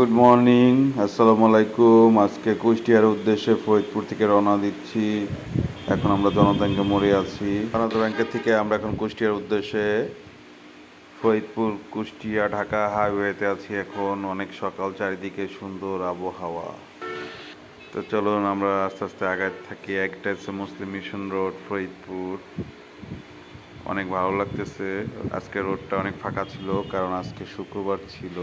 Good morning আসসালামু আলাইকুম আজকে কুষ্টিয়ার উদ্দেশ্যে ফরিদপুর থেকে রওনা দিচ্ছি। এখন আমরা জনতা মরে আছি। জনতা ব্যাংকের থেকে আমরা এখন কুষ্টিয়ার উদ্দেশ্যে ফরিদপুর, কুষ্টিয়া, ঢাকা হাইওয়েতে আছি এখন। অনেক সকাল, চারিদিকে সুন্দর আবহাওয়া। তো চলুন আমরা আস্তে আস্তে আগায় থাকি। একটা হচ্ছে মুসলিম মিশন রোড, ফরিদপুর। অনেক ভালো লাগতেছে। আজকে রোডটা অনেক ফাঁকা ছিল, কারণ আজকে শুক্রবার ছিল।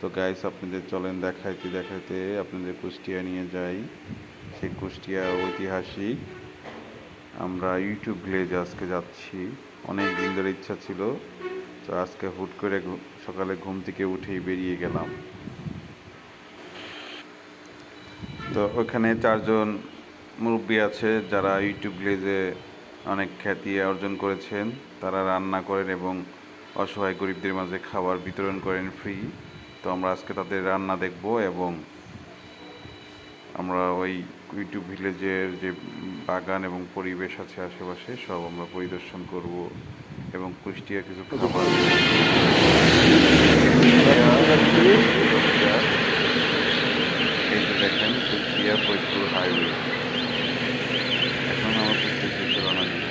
তো গাইস আপনাদের চলেন দেখাইতে দেখাইতে আপনাদের কুষ্টিয়া নিয়ে যাই। সেই কুষ্টিয়া ঐতিহাসিক। আমরা ইউটিউব ভিলেজে আজকে যাচ্ছি। অনেক দিন ধরে ইচ্ছা ছিল, তো আজকে হুট করে সকালে ঘুম থেকে উঠেই বেরিয়ে গেলাম। তো ওখানে চারজন মুরব্বী আছে, যারা ইউটিউব ভিলেজে অনেক খ্যাতি অর্জন করেছেন। তারা রান্না করেন এবং অসহায় গরিবদের মাঝে খাবার বিতরণ করেন ফ্রি তো আমরা আজকে তাদের রান্না দেখব এবং আমরা ওই ইউটিউব ভিলেজের যে বাগান এবং পরিবেশ আছে আশেপাশে সব আমরা পরিদর্শন করব এবং কুষ্টিয়া কিছু খাবার দেখেন কুষ্টিয়া ফরিদপুর হাইওয়ে এখন আমার কুষ্টিয়া থেকে রওনা দিব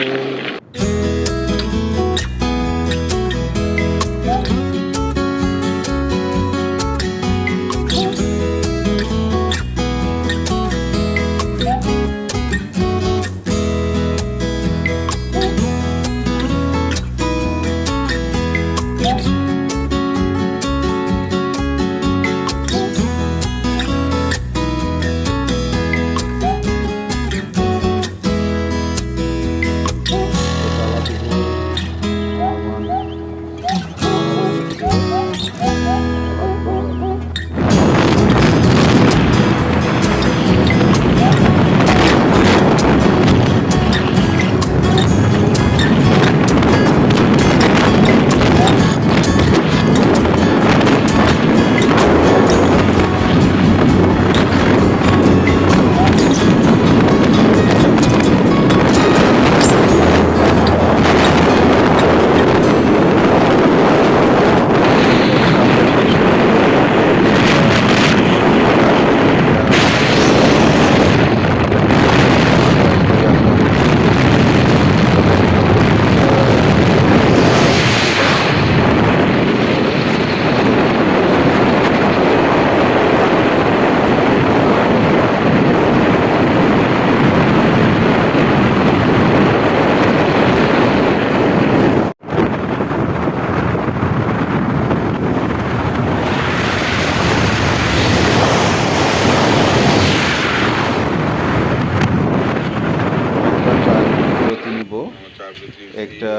একটা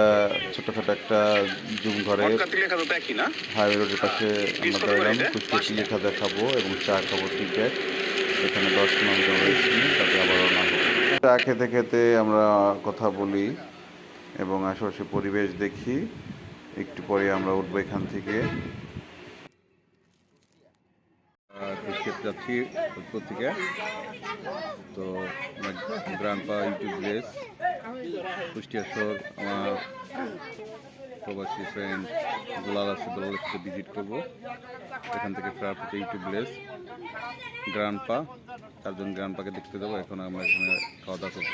ছোটখাটো একটা জুম ঘরে হাইওয়ে রোডের পাশে আমরা দাঁড়ালাম কুচকুচি লেখা দেখাবো এবং চা খাব টিকেট এখানে দশ কিলোমিটার রয়েছি তাতে আবার রওনা চা খেতে খেতে আমরা কথা বলি এবং আশেপাশে পরিবেশ দেখি। একটু পরে আমরা উঠবো এখান থেকে। যাচ্ছি থেকে তো গ্রান্ডপা ইউটিউব ভিলেজ। কুষ্টিয়া শহর আমার প্রবাসী ফ্রেন্ড গোলাল আছে ভিজিট করব। এখান থেকে ফ্রার হচ্ছে ইউটিউব ভিলেজ গ্রান্ডপা চারজন গ্রান্ডপাকে দেখতে যাব, এখন আমরা এখানে খাওয়া দাওয়া করব।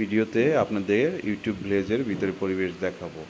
ভিডিওতে আপনাদের ইউটিউব ভিলেজের ভিতরে পরিবেশ দেখাবো।